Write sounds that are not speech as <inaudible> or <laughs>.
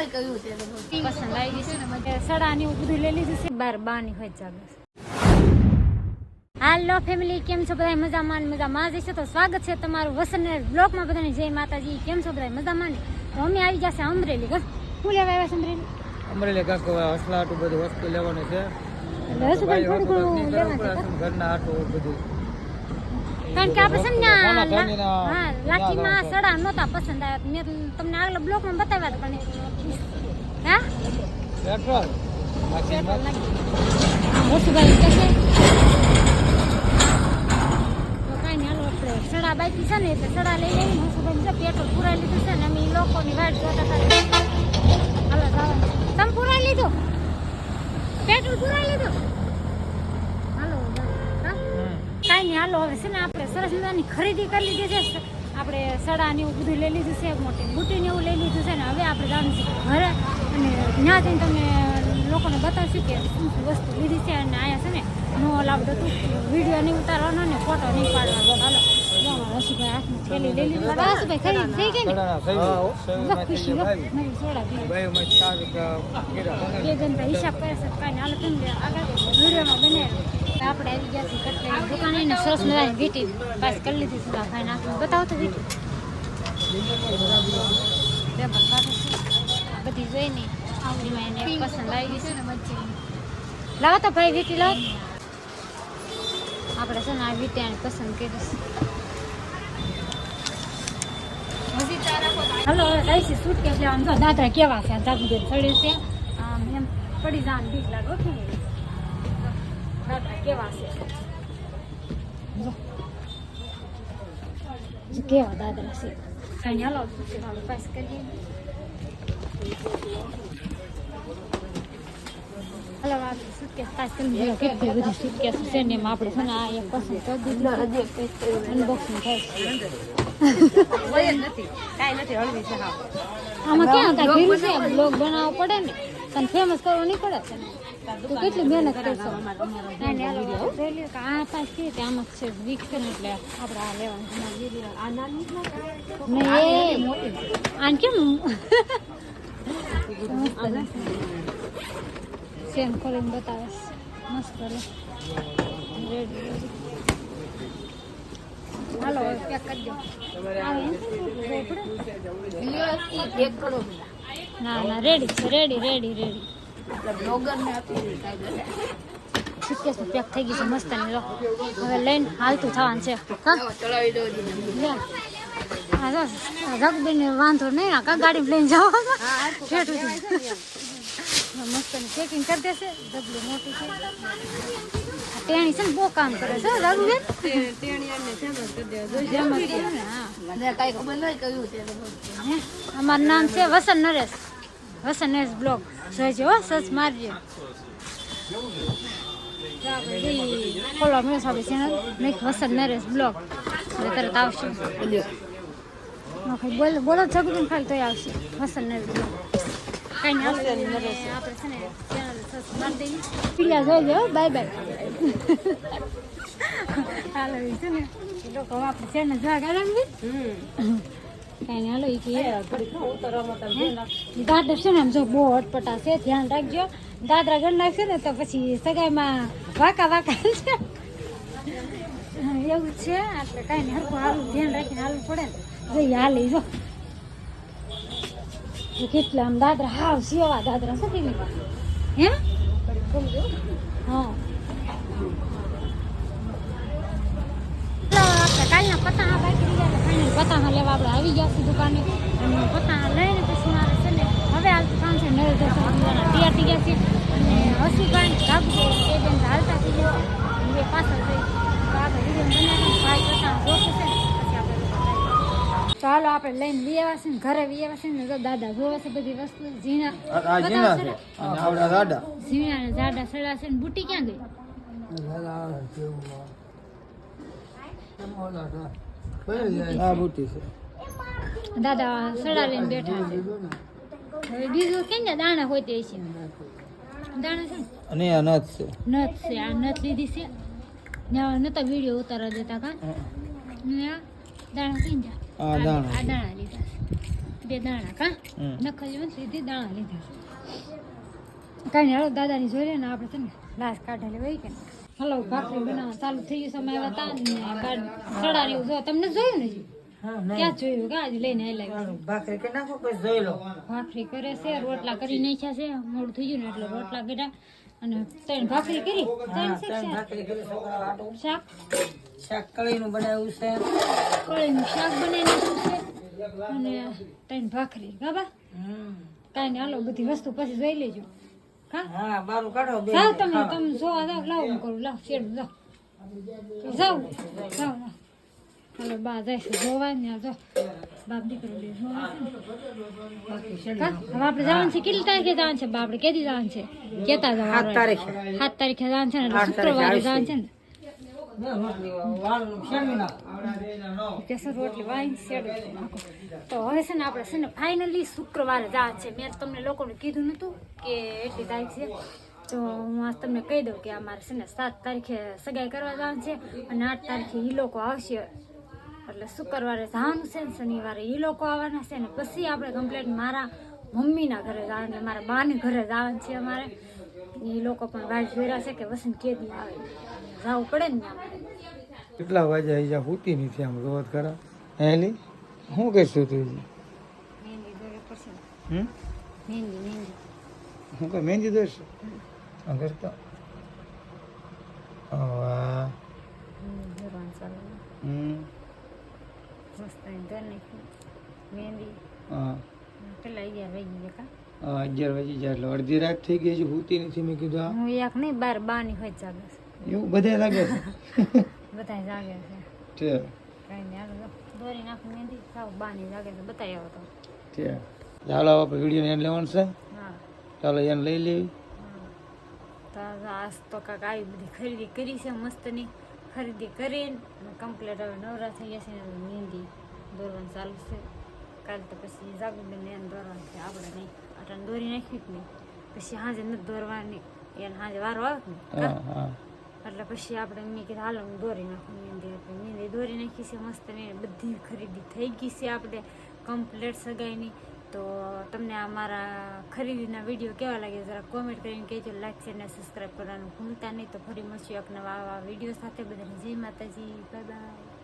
પસંદ આવી ગઈ છે ને મને સડા ને એવું બધું લઈ લીધું છે. બાર બાની હોય ચાલે હાલો ફેમિલી કેમ છો બધા મજામાં મજામાં? જ છે તો સ્વાગત છે તમારું વસન બ્લોકમાં બધાને. જય માતાજી. કેમ છો બધા મજામાં તો અમે આવી જશે અમરેલી બસ શું લેવા આવ્યા છે અમરેલી? અમરેલી કાંક હસલા આટું બધું વસ્તુ લેવાનું છે. ઘરના આટું બધું. કારણ કે આપણે છે ને હા લાઠીમાં સડા નહોતા પસંદ આવ્યા. મેં તમને આગલા બ્લોકમાં બતાવ્યા હતા પણ હા? પેટ્રોલ. પેટ્રોલ નાખી વસુભાઈ કહે છે? તો કાંઈ હાલો આપણે સડા બાકી છે ને એટલે સડા લઈ લઈને વસુભાઈ જો પેટ્રોલ પુરાઈ લીધું છે ને અમે લોકોની વાટ જોતા હતા. હાલો જવાનું તમે પુરાઈ લીધું? પેટ્રોલ પુરાઈ લીધું? હાલો કાંઈ નહીં હાલો હવે છે ને આપણે સરસ મજાની ખરીદી કરી લીધી છે. આપણે સડા ને એવું બધું લઈ લીધું છે, મોટી બુટી ને એવું લઈ લીધું છે ને હવે આપણે જવાનું છે ઘરે અને ત્યાં જઈને તમે લોકોને બતાવશું કે શું શું વસ્તુ લીધી છે અને અહીંયા છે ને નો લાભ હતું. વીડિયો નહીં ઉતારવાનો ને ફોટો નહીં પાડવાનો. હાલો. આપણે આવી ગયા છીએ કટલેરી દુકાને ને સરસ મજાની વીટી પાસ કરી ભાઈ નાખી બતાવો તો બધી જોઈને આવડીમાં એને પસંદ આવી ગઈ છે લાવો ભાઈ વીટી લાવો આપણે છે ને આ વીટી પસંદ કરી હલો હવે કઈ છે? સૂટ કે આમ તો દાદરા કેવા છે? જાગુદેવ ચડ્યું છે. આમ એમ પડી જવાનું બીક લાગે કે દાદરા કેવા છે? કેવા દાદરા છે. કઈ હાલો, પાસ કરીએ. કેટલી છે છે આમાં ક્યાં છે બનાવવો પડે ને તને ફેમસ કરવો નહીં પડે તું કેટલી મહેનત કરશો આ પાસ કેવી રીતે આમાં છે વીક છે ને એટલે આપણે આ કેમ સેમ ખોલીને બતાવે છે. મસ્ત રેડી હાલો હવે પેક કરી દો થોડું જોવું પડે. ના ના રેડી છે ready ready ready suitcase pack થઈ ગઈ છે મસ્તની લો. હવે લઈને હાલતું થવાનું છે. હા? લે. હા જો રગબી ને વાંધો નહીં આ ગાડી લઈને જાઓ ઠેઠ. મસ્ત ચેકિંગ કરી દેશે. ડબલું મોટું છે. ટેણી છે ને બહુ કામ કરે છે રઘુબેન જેમ જ છે ને, હા. હે? અમારું નામ છે વસન નરેશ. વસન નરેશ બ્લોગ. જોઈજો હો સર્ચ મારજો. ફોલો મેળો આપણી ચેનલ વસન નરેશ બ્લોગ. એટલે તરત આવશે. બોલો બોલો જગુદીન ખાલી તો આવશે. વસન નરેશ બ્લોગ. કઈ આવશે આપણે છે ને બાય બાય હાલો એ છે ને લોકો આપણે છે ને જોવા ગયા ને કઈ હાલો એ કે દાદર છે ને આમ જો બહુ અટપટા છે ધ્યાન રાખજો દાદરા ગણ નાખશે ને તો પછી સગાઈમાં વાકા વાકા છે હા, એવું છે એટલે કઈ નહીં હરખું હાલું ધ્યાન રાખીને હાલવું પડે ને જઈ હાલે જો કેટલા દાદરા હાવ સેવા દાદરા છે કેવી હે હા કાલના પતાહા બાકી એટલે final પતાહા લેવા આપણે આવી ગયા છે દુકાને અને પતાહા લઈને પછી મારે છે ને હવે હાલતું કામ છે નળ દર્શન ટીઆરટી ગયા છે અને હસી ગાબુ એ બેન હાલતા થઈ ગયા છે અને એ પાછળ જઈ તો આપણે વીડિયો બનાવી ભાઈ પતાહા જોશે છે ને પછી આપણે લોકો ચાલો આપણે લઈને વી આવ્યા છે ને ઘરે વી આવ્યા છે ને તો દાદા જોવે છે બધી વસ્તુ. ઝીણા. ઝીણા છે અને આવડા દાડા ઝીણા ને જાડા સડા છે ને બુટી ક્યાં ગઈ? આ બુટી છે. દાદા સડા લઈને બેઠા છે. હવે બીજું કેમ ને દાણા હોય તે છે. દાણા છે અને આ નથ છે. નથ છે આ નથ લીધી છે. ને નતા વીડિયો ઉતારવા દેતા કા? દાણા કઈ જા? આ દાણા. આ દાણા લીધા બે દાણા કા? હમ. નખલ સીધી દાણા લીધા કાંઈ હાલો દાદાની જોઈએ ને આપણે છે ને લાશ કાઢેલી હોય કે હલો ભાખરી બનાવવા ચાલુ થઈ ગયું સમય આવ્યા તા ને સડા જો તમને જોયું ને? ક્યાં જોયું? કે આજે લઈને આવી ભાખરી કે નાખો પછી જોઈ લો. ભાખરી કરે છે રોટલા કરી નાખ્યા છે મોડું થઈ ગયું ને એટલે રોટલા કર્યા. અને ત્રણ ભાખરી કરી? ત્રણ ત્રણ ભાખરી કરી છોકરા હાટું. શાક? શાક કળીનું બનાવ્યું છે. કળીનું શાક બનાવી છે. અને ત્રણ ભાખરી ગાબા હમ. કાંઈ નહીં હાલો બધી વસ્તુ પછી જોઈ લેજો. હા? બારું કાઢો જાઓ તમે તમે જોવા જાઓ લાવો હું કરું લાવ શેડ જાઓ. જાઓ. જાઓ હાલો બા જાય છે જોવા ને જો. બાપ દીકરો બે છે ને. હા, હવે આપણે જવાનું છે? કેટલી તારીખે જવાનું છે બા આપણે કેદી જવાનું છે? કેતા સાત તારીખે. સાત તારીખે જવાનું છે ને? શુક્રવારે જવાનું છે ને. તો હવે છે ને આપણે છે ને ફાઇનલી શુક્રવારે જવાનું છે. મેં તમને લોકોને કીધું નતું કે એટલી તારીખ છે. તો હું આજ તમને કહી દઉં કે અમારે છે ને સાત તારીખે સગાઈ કરવા જવાનું છે અને આઠ તારીખે એ લોકો આવશે એટલે શુક્રવારે જવાનું છે ને શનિવારે એ લોકો આવવાના છે ને પછી આપણે કમ્પ્લેટ મારા મમ્મીના ઘરે જવાનું એટલે મારા બાને ઘરે જવાનું છે અમારે. એ લોકો પણ વાટ જોઈ છે કે વસંત કેદી આવે. જવું પડે ને કેટલા આવી અહીંયા હોતી નથી આમ રોજ ખરા? હેલી શું કહેશું તું હમ? હું કઈ મહેંદી દોરશું કરતો. હમ. મસ્ત નાખ્યું મહેંદી. હા. પેલા અગિયાર વાગી ગયા કા અગિયાર વાગી જાય. એટલે અડધી રાત થઈ ગઈ છે હોતી નથી. મેં કીધું હા. એક નહીં બાર બાની હોય જ જાગે છે. એવું બધા લાગે છે? બધા જાગે છે. <laughs> કઈ નહીં. દોરી નાખું મહેંદી. સાવ બાની જાગે છે. બતાવી આવો તો. છે ચાલો આપણે વીડિયો એને લેવાનું છે. હા. ચાલો એને લઈ લેવી. તો આજ તો કાંક આવી બધી ખરીદી કરી છે મસ્તની. ખરીદી કરીને કમ્પ્લીટ હવે નવરા થઈ ગયા છે ને મહેંદી દોરવાનું ચાલુ છે. કાલ તો પછી જાગુબેન એને દોરવાનું છે. આપણે નહીં. અટાણે દોરી નાખ્યું જ નહીં. પછી સાંજે નથી દોરવાની. એને સાંજે વારો આવે ને એટલે પછી આપણે મેં કીધું હાલ હું દોરી નાખું મહેંદી. આપણે મહેંદી દોરી નાખી છે. મસ્ત ને બધી ખરીદી થઈ ગઈ છે આપણે. કમ્પ્લેટ સગાઈની. તો તમને આ મારા ખરીદીના વીડિયો કેવા લાગે જરા કોમેન્ટ કરીને કહેજો લાઈક શેર અને સબસ્ક્રાઈબ કરવાનું ભૂલતા નહીં. તો ફરી મળશું એક નવા આવા વીડિયો સાથે. બધાને જય માતાજી. Bye bye